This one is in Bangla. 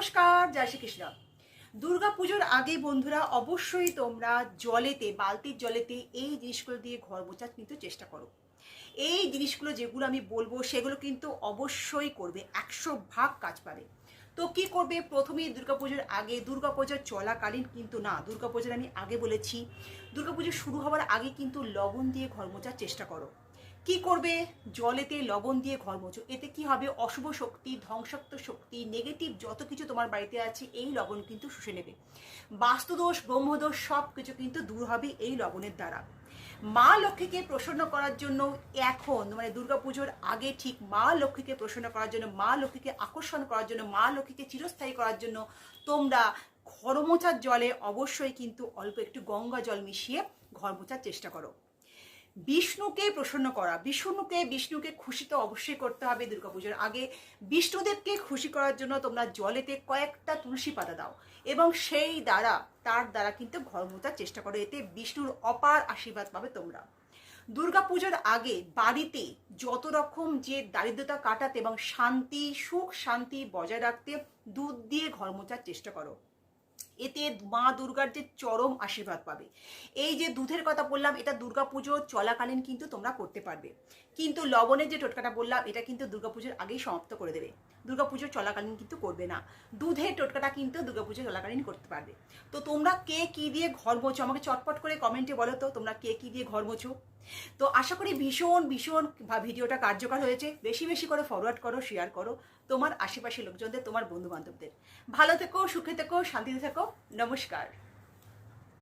নমস্কার, জয় শ্রীকৃষ্ণ দুর্গা পুজোর আগে বন্ধুরা, অবশ্যই তোমরা জলেতে, বালতির জলেতে এই জিনিসগুলো দিয়ে ঘর মোছার কিন্তু চেষ্টা করো। এই জিনিসগুলো যেগুলো আমি বলব, সেগুলো কিন্তু অবশ্যই করবে, একশো ভাগ কাজ পাবে। তো কি করবে? প্রথমেই দুর্গাপুজোর আগে দুর্গাপুজোর চলাকালীন কিন্তু না দুর্গাপুজোর আমি আগে বলেছি দুর্গাপুজো শুরু হওয়ার আগে কিন্তু লবণ দিয়ে ঘর মোচার চেষ্টা করো। কি করবে? জলেতে লবণ দিয়ে ঘর মোছো। এতে কি হবে? অশুভ শক্তি, ধ্বংসাত্মক শক্তি নেগেটিভ যত কিছু তোমার বাড়িতে আছে, এই লবণ কিন্তু শুষে নেবে। বাস্তুদোষ, ব্রহ্মদোষ সব কিছু কিন্তু দূর হবে এই লবণের দ্বারা। মা লক্ষ্মীকে প্রসন্ন করার জন্য এখন মানে দুর্গাপুজোর আগে ঠিক মা লক্ষ্মীকে প্রসন্ন করার জন্য, মা লক্ষ্মীকে আকর্ষণ করার জন্য, মা লক্ষ্মীকে চিরস্থায়ী করার জন্য তোমরা ঘর মোছার জলে অবশ্যই কিন্তু অল্প একটু গঙ্গা জল মিশিয়ে ঘর মোছার চেষ্টা করো। বিষ্ণুকে প্রসন্ন করা, বিষ্ণুকে বিষ্ণুকে খুশি তো অবশ্যই করতে হবে দুর্গাপুজোর আগে। বিষ্ণুদেবকে খুশি করার জন্য তোমরা জলেতে কয়েকটা তুলসী পাতা দাও এবং সেই দ্বারা, তার দ্বারা কিন্তু ঘর মোছার চেষ্টা করো। এতে বিষ্ণুর অপার আশীর্বাদ পাবে তোমরা। দুর্গাপুজোর আগে বাড়িতে যত রকম যে দারিদ্রতা কাটাতে এবং শান্তি, সুখ শান্তি বজায় রাখতে দুধ দিয়ে ঘর মোছার চেষ্টা করো। এতে মা দুর্গার যে চরম আশীর্বাদ পাবে। এই যে দুধের কথা বললাম, এটা দুর্গাপুজো চলাকালীন কিন্তু তোমরা করতে পারবে। কিন্তু লবণের যে টোটকাটা বললাম, এটা কিন্তু দুর্গাপুজোর আগেই সমাপ্ত করে দেবে। দুর্গাপুজো চলাকালীন কিন্তু করবে না। দুধের টোটকাটা কিন্তু দুর্গাপুজো চলাকালীন করতে পারবে। তো তোমরা কে কি দিয়ে ঘর মোছো, আমাকে চটপট করে কমেন্টে বলো তো, তোমরা কে কি দিয়ে ঘর মোছো? তো আশা করি ভীষণ ভীষণ ভিডিওটা কার্যকর হয়েছে। বেশি বেশি করে ফরওয়ার্ড করো শেয়ার করো, তোমার আশেপাশের লোকজনদের, তোমার বন্ধু বান্ধবদের ভালো থেকো, সুখে থেকো, শান্তিতে থেকো নমস্কার